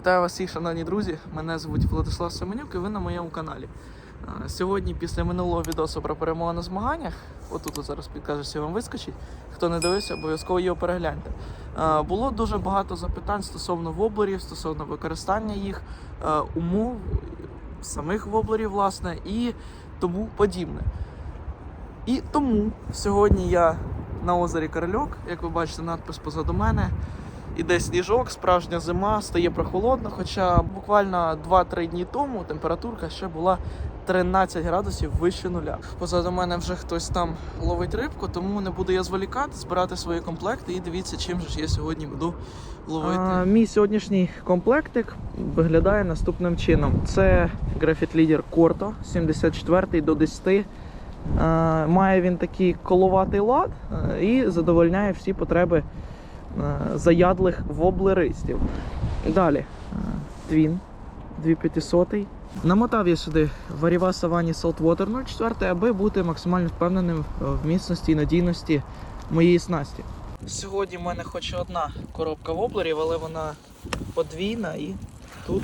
Вітаю вас всіх, шановні друзі. Мене звуть Владислав Семенюк і ви на моєму каналі. Сьогодні, після минулого відосу про перемогу на змаганнях, отут от зараз підкажеться вам вискочить. Хто не дивився, обов'язково його перегляньте. Було дуже багато запитань стосовно воблерів, стосовно використання їх, умов самих воблерів, власне, і тому подібне. І тому сьогодні я на озері Корольок, як ви бачите, надпис позаду мене. Іде сніжок, справжня зима, стає прохолодно. Хоча буквально 2-3 дні тому температурка ще була 13 градусів вище нуля. Позаду мене вже хтось там ловить рибку, тому не буду я зволікати, збирати свої комплекти і дивіться, чим же ж я сьогодні буду ловити. А, мій сьогоднішній комплектик виглядає наступним чином: це графіт лідер Корто 74 до 10. Е, Має він такий коловатий лад і задовольняє всі потреби заядлих воблеристів. Далі е, твін 2500. Намотав я сюди Варіва Савані Saltwater 04, аби бути максимально впевненим в міцності і надійності моєї снасті. Сьогодні в мене хоч одна коробка воблерів, але вона подвійна і тут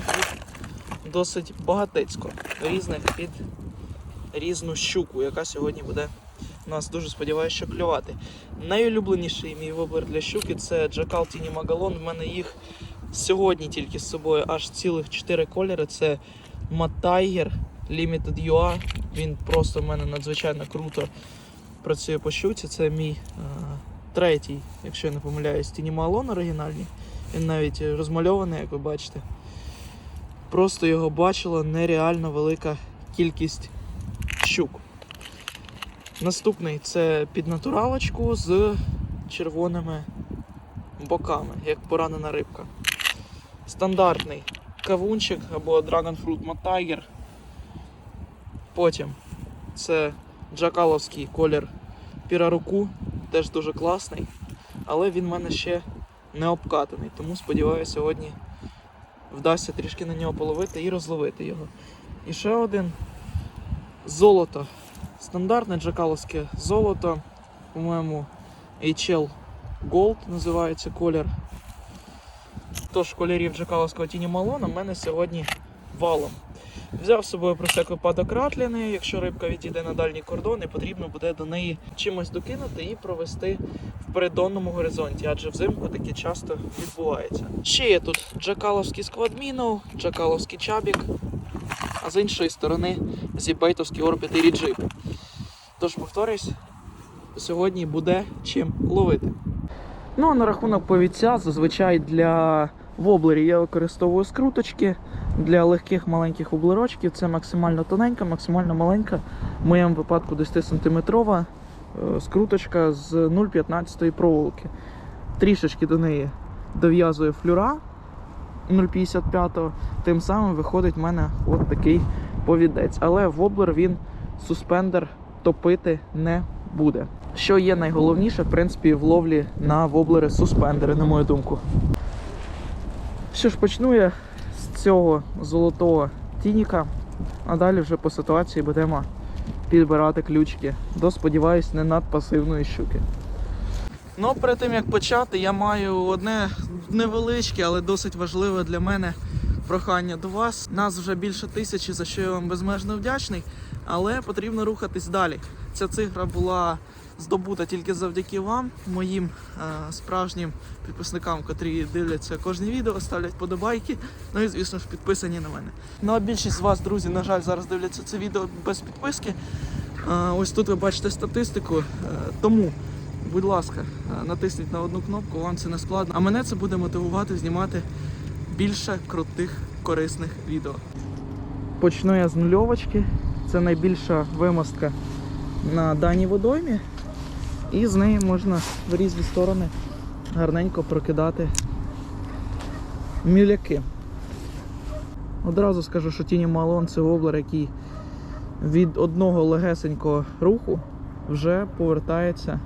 досить багатецько різних під різну щуку, яка сьогодні буде нас дуже сподіваюся, що клювати. Найулюбленіший мій вибір для щуки це Джакал Тіні Магалон. В мене їх сьогодні тільки з собою аж цілих 4 кольори. Це Матайгер Limited UA. Він просто в мене надзвичайно круто працює по щуці. Це мій е, третій, якщо я не помиляюсь, Тіні Магалон оригінальний. Він навіть розмальований, як ви бачите. Просто його бачила нереально велика кількість щук. Наступний це під натуралочку з червоними боками, як поранена рибка. Стандартний кавунчик або Dragon Fruit Mad. Потім це джакаловський колір піраруку, теж дуже класний, але він в мене ще не обкатаний, тому сподіваюся, сьогодні вдасться трішки на нього половити і розловити його. І ще один золото. Стандартне джакаловське золото. По-моєму, HL Gold називається колір. Тож кольорів джакаловського тіні Малона в мене сьогодні валом. Взяв з собою про всяк випадок ратліни, якщо рибка відійде на дальній кордон, і потрібно буде до неї чимось докинути і провести в передонному горизонті, адже взимку таке часто відбувається. Ще є тут джакаловський сквадмінов, джакаловський чабік, а з іншої сторони зібейтовський орбіт і ріджип. Тож, повторюсь, сьогодні буде чим ловити. Ну а на рахунок повіця, зазвичай для воблерів я використовую скруточки. Для легких маленьких воблерочків це максимально тоненька, максимально маленька, в моєму випадку 10 сантиметрова е, скруточка з 0,15 проволоки. Трішечки до неї дов'язую флюра 0,55, тим самим виходить в мене от такий повідець. Але воблер він суспендер топити не буде. Що є найголовніше, в принципі, в ловлі на воблери суспендери, на мою думку. Що ж, почну я з цього золотого тініка, а далі вже по ситуації будемо підбирати ключики до, сподіваюсь, не надпасивної щуки. Ну, перед тим як почати, я маю одне невеличке, але досить важливе для мене прохання до вас. Нас вже більше тисячі, за що я вам безмежно вдячний, але потрібно рухатись далі. Ця цифра була здобута тільки завдяки вам, моїм е, справжнім підписникам, котрі дивляться кожне відео, ставлять подобайки, ну і звісно ж підписані на мене. Ну а більшість з вас, друзі, на жаль, зараз дивляться це відео без підписки. Е, ось тут ви бачите статистику. Е, тому, будь ласка, е, натисніть на одну кнопку, вам це не складно. А мене це буде мотивувати знімати більше крутих корисних відео. Почну я з нульовочки. Це найбільша вимостка на даній водоймі. І з неї можна в різні сторони гарненько прокидати міляки. Одразу скажу, що Тіні Малон це воблер, який від одного легесенького руху вже повертається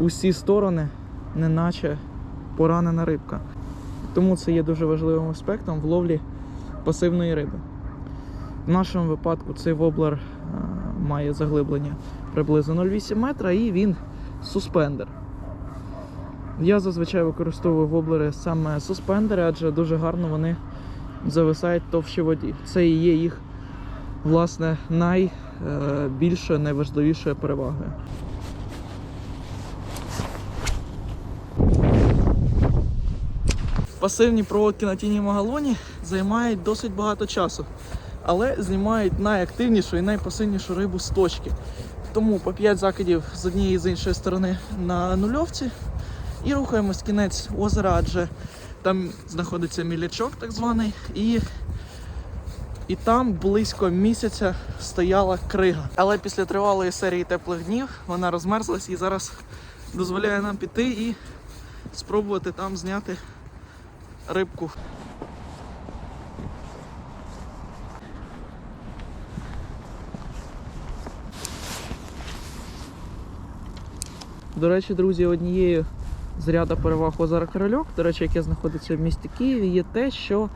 у всі сторони, неначе поранена рибка. Тому це є дуже важливим аспектом в ловлі пасивної риби. В нашому випадку цей воблер е, має заглиблення приблизно 0,8 метра і він суспендер. Я зазвичай використовую воблери саме суспендери, адже дуже гарно вони зависають товщі воді. Це і є їх власне найбільшою, найважливішою перевагою. Пасивні проводки на тіні магалоні займають досить багато часу, але знімають найактивнішу і найпасивнішу рибу з точки. Тому по 5 закидів з однієї і з іншої сторони на нульовці і рухаємось кінець озера, адже там знаходиться мілячок так званий, і, і там близько місяця стояла крига. Але після тривалої серії теплих днів вона розмерзлась і зараз дозволяє нам піти і спробувати там зняти рибку. До речі, друзі, однією з ряду переваг озера Корольок, до речі, яке знаходиться в місті Києві, є те, що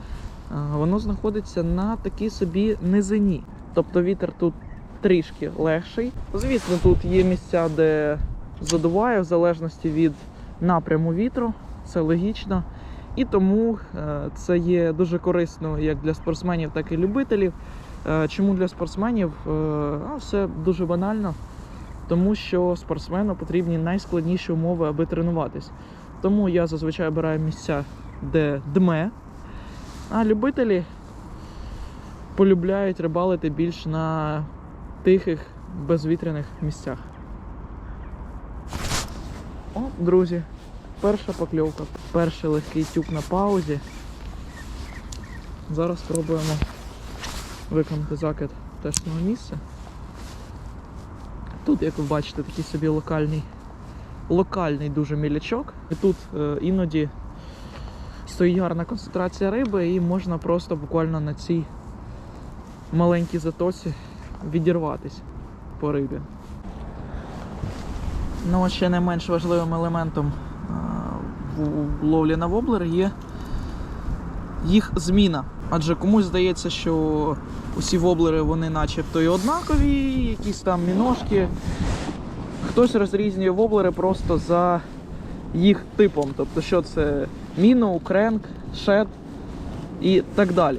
воно знаходиться на такій собі низині. Тобто вітер тут трішки легший. Звісно, тут є місця, де задуває в залежності від напряму вітру, це логічно. І тому е, це є дуже корисно як для спортсменів, так і любителів. Е, Чому для спортсменів? Е, все дуже банально тому що спортсмену потрібні найскладніші умови, аби тренуватись. Тому я зазвичай обираю місця, де дме, а любителі полюбляють рибалити більш на тихих, безвітряних місцях. О, друзі, перша покльовка, перший легкий тюк на паузі. Зараз спробуємо виконати закид з місця. Тут, як ви бачите, такий собі локальний, локальний дуже мілячок. І тут е, іноді стоїть гарна концентрація риби, і можна просто буквально на цій маленькій затоці відірватись по рибі. Ну, ще не менш важливим елементом ловлі на воблер є їх зміна. Адже комусь здається, що усі воблери вони начебто і однакові, якісь там міножки. Хтось розрізнює воблери просто за їх типом. Тобто, що це міну, кренк, шед і так далі.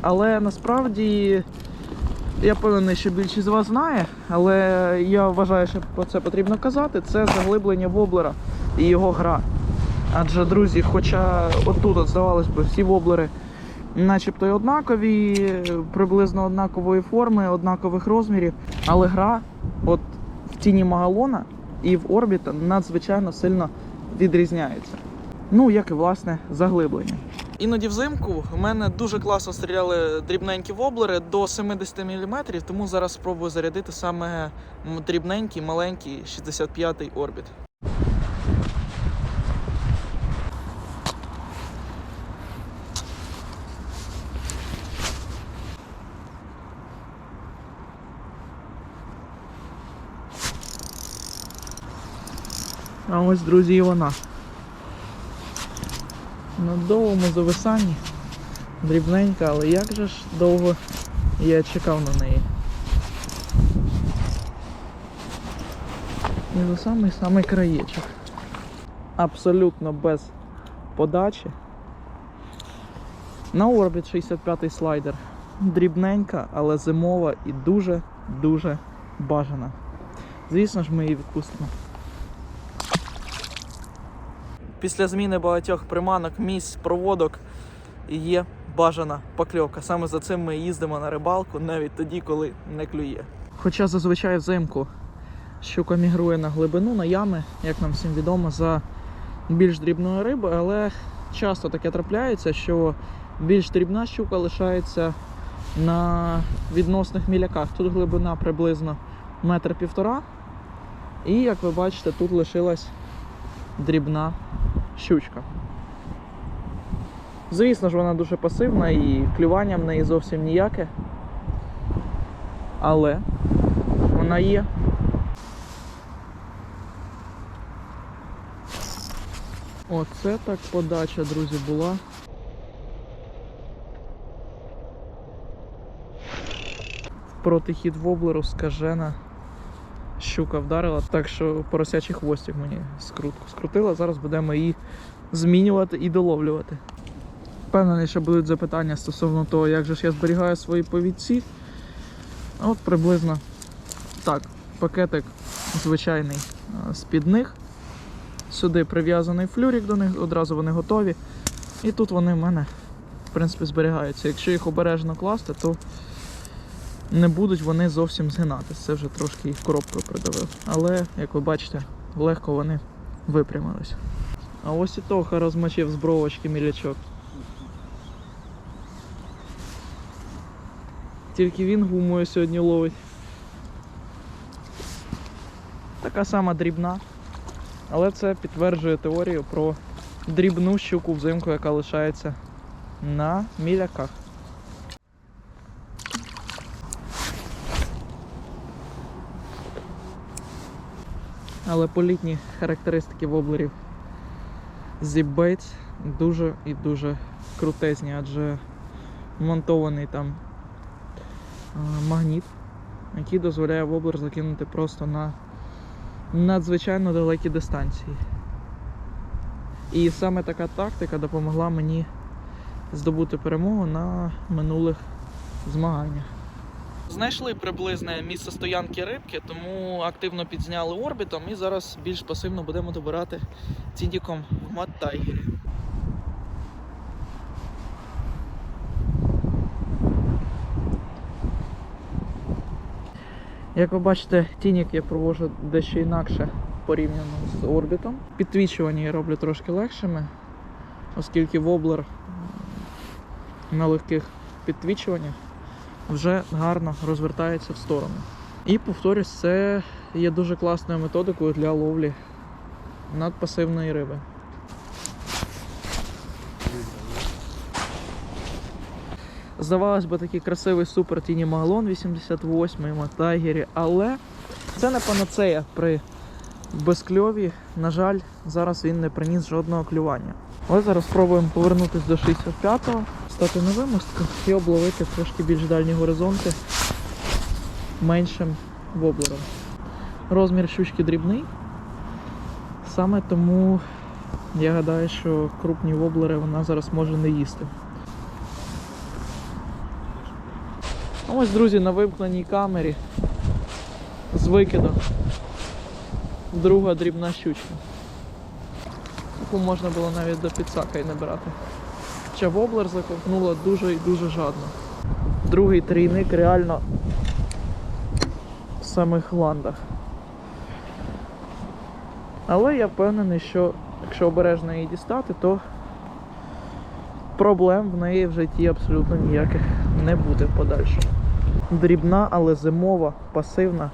Але насправді я певний, що більшість з вас знає, але я вважаю, що про це потрібно казати. Це заглиблення воблера і його гра. Адже, друзі, хоча отут, от, здавалось би, всі воблери начебто й однакові, приблизно однакової форми, однакових розмірів, але гра от в тіні Магалона і в орбіта надзвичайно сильно відрізняється. Ну, як і власне заглиблення. Іноді взимку в мене дуже класно стріляли дрібненькі воблери до 70 мм, тому зараз спробую зарядити саме дрібненький, маленький 65-й орбіт. Ось, друзі, і вона. На довгому зависанні. Дрібненька, але як же ж довго я чекав на неї. І за самий самий краєчок. Абсолютно без подачі. На орбіт 65-й слайдер. Дрібненька, але зимова і дуже-дуже бажана. Звісно ж, ми її відпустимо. Після зміни багатьох приманок, місць, проводок є бажана покльовка. Саме за цим ми їздимо на рибалку навіть тоді, коли не клює. Хоча зазвичай взимку щука мігрує на глибину, на ями, як нам всім відомо, за більш дрібною риби, але часто таке трапляється, що більш дрібна щука лишається на відносних міляках. Тут глибина приблизно метр півтора. І як ви бачите, тут лишилась дрібна щучка. Звісно ж, вона дуже пасивна і клювання в неї зовсім ніяке. Але вона є. Оце так подача, друзі, була. Протихід воблеру скажена щука вдарила, так що поросячий хвостик мені скрутку скрутила. Зараз будемо її змінювати і доловлювати. Впевнений, що будуть запитання стосовно того, як же ж я зберігаю свої повідці. От приблизно так, пакетик звичайний з-під них. Сюди прив'язаний флюрик до них, одразу вони готові. І тут вони в мене, в принципі, зберігаються. Якщо їх обережно класти, то не будуть вони зовсім згинатись. Це вже трошки їх коробкою придавив. Але, як ви бачите, легко вони випрямились. А ось і Тоха розмочив з бровочки мілячок. Тільки він гумою сьогодні ловить. Така сама дрібна. Але це підтверджує теорію про дрібну щуку взимку, яка лишається на міляках. Але політні характеристики воблерів Zip-Baits дуже і дуже крутезні, адже вмонтований там магніт, який дозволяє воблер закинути просто на надзвичайно далекі дистанції. І саме така тактика допомогла мені здобути перемогу на минулих змаганнях. Знайшли приблизне місце стоянки рибки, тому активно підзняли орбітом і зараз більш пасивно будемо добирати ціндіком в Маттайгері. Як ви бачите, тінік я провожу дещо інакше порівняно з орбітом. Підтвічування я роблю трошки легшими, оскільки воблер на легких підтвічуваннях вже гарно розвертається в сторону. І повторюсь, це є дуже класною методикою для ловлі надпасивної риби. Здавалось би, такий красивий супер тіні Магалон 88 Матайгері, але це не панацея при безкльові. На жаль, зараз він не приніс жодного клювання. Ось зараз спробуємо повернутися до 65-го, стати на вимостку і обловити трошки більш дальні горизонти меншим воблером. Розмір щучки дрібний. Саме тому я гадаю, що крупні воблери вона зараз може не їсти. А Ось, друзі, на вимкненій камері з викиду. Друга дрібна щучка. Яку можна було навіть до підсака і не брати. Хоча воблер заковтнула дуже і дуже жадно. Другий трійник реально в самих ландах. Але я впевнений, що якщо обережно її дістати, то проблем в неї в житті абсолютно ніяких не буде в подальшому. Дрібна, але зимова, пасивна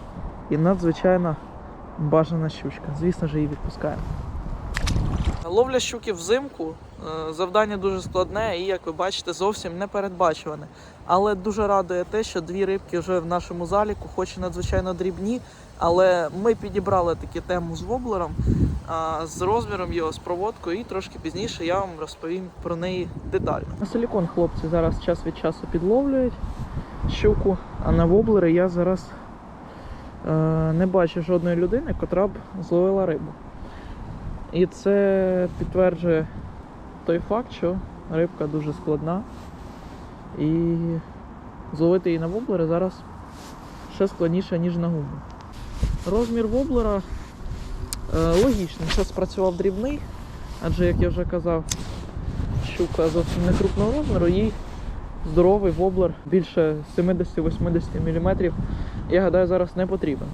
і надзвичайно бажана щучка. Звісно ж, її відпускаємо. Ловля щуки взимку е, завдання дуже складне і, як ви бачите, зовсім не передбачуване. Але дуже радує те, що дві рибки вже в нашому заліку, хоч і надзвичайно дрібні, але ми підібрали таку тему з воблером, з розміром його, з проводкою, і трошки пізніше я вам розповім про неї детально. На силікон хлопці зараз час від часу підловлюють щуку, а на воблери я зараз е, не бачу жодної людини, котра б зловила рибу. І це підтверджує той факт, що рибка дуже складна. І зловити її на воблери зараз ще складніше, ніж на гуму. Розмір воблера е, логічний, що спрацював дрібний, адже, як я вже казав, щука зовсім не крупного розміру, їй здоровий воблер більше 70-80 мм, я гадаю, зараз не потрібен.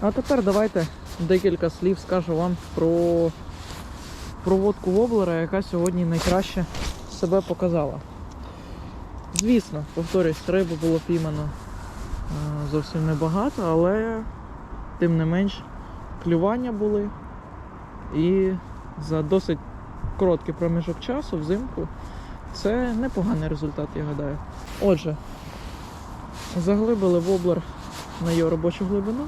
А тепер давайте декілька слів скажу вам про проводку воблера, яка сьогодні найкраще себе показала. Звісно, повторюсь, риби було піймано е, зовсім небагато, але тим не менш клювання були. І за досить короткий проміжок часу взимку це непоганий результат, я гадаю. Отже, заглибили воблер на його робочу глибину.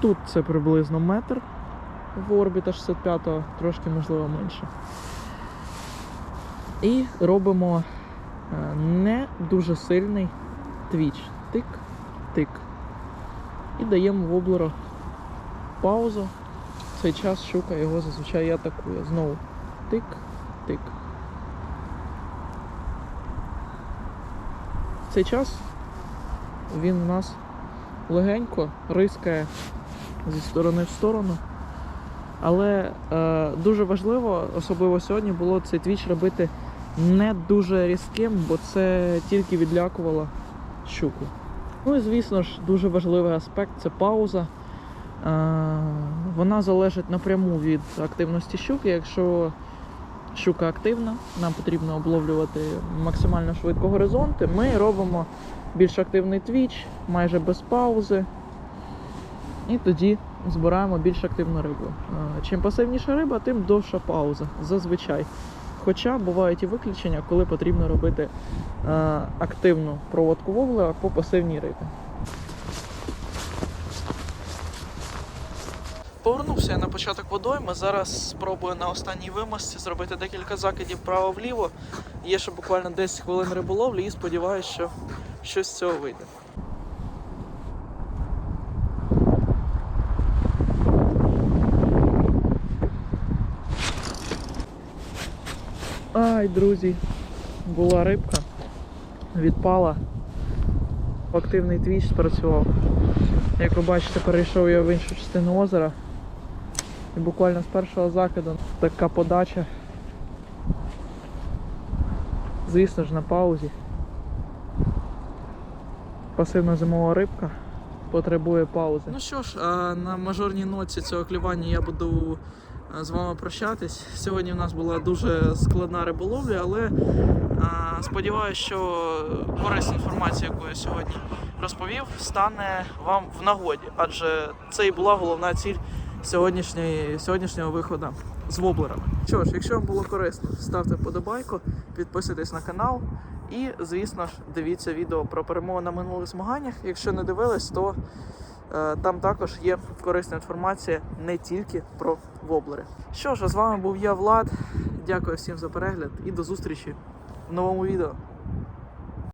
Тут це приблизно метр в орбіта 65-го, трошки можливо менше. І робимо е, не дуже сильний твіч. Тик-тик. І даємо воблеру паузу. Цей час щука його зазвичай атакує. Знову тик, тик. В цей час він у нас легенько рискає зі сторони в сторону. Але е, дуже важливо, особливо сьогодні, було цей твіч робити не дуже різким, бо це тільки відлякувало щуку. Ну і звісно ж, дуже важливий аспект це пауза. Е, вона залежить напряму від активності щуки. Якщо щука активна, нам потрібно обловлювати максимально швидко горизонти. Ми робимо більш активний твіч, майже без паузи. І тоді збираємо більш активну рибу. Е, Чим пасивніша риба, тим довша пауза. Зазвичай. Хоча бувають і виключення, коли потрібно робити е, активну проводку вовлера по пасивній рибі. Повернувся я на початок водойми. Зараз спробую на останній вимазці зробити декілька закидів вправо-вліво. Є ще буквально 10 хвилин риболовлі і сподіваюся, що щось з цього вийде. Ай, друзі, була рибка, відпала. Активний твіч спрацював. Як ви бачите, перейшов я в іншу частину озера. І буквально з першого закиду така подача. Звісно ж на паузі. Пасивна зимова рибка потребує паузи. Ну що ж, на мажорній ноці цього клювання я буду з вами прощатись. Сьогодні в нас була дуже складна риболовля, але сподіваюся, що корисна інформація, яку я сьогодні розповів, стане вам в нагоді, адже це і була головна ціль сьогоднішньої, сьогоднішнього виходу з воблерами. Що ж, якщо вам було корисно, ставте вподобайку, підписуйтесь на канал і, звісно ж, дивіться відео про перемогу на минулих змаганнях. Якщо не дивились, то там також є корисна інформація не тільки про воблери. Що ж, з вами був я, Влад. Дякую всім за перегляд і до зустрічі в новому відео.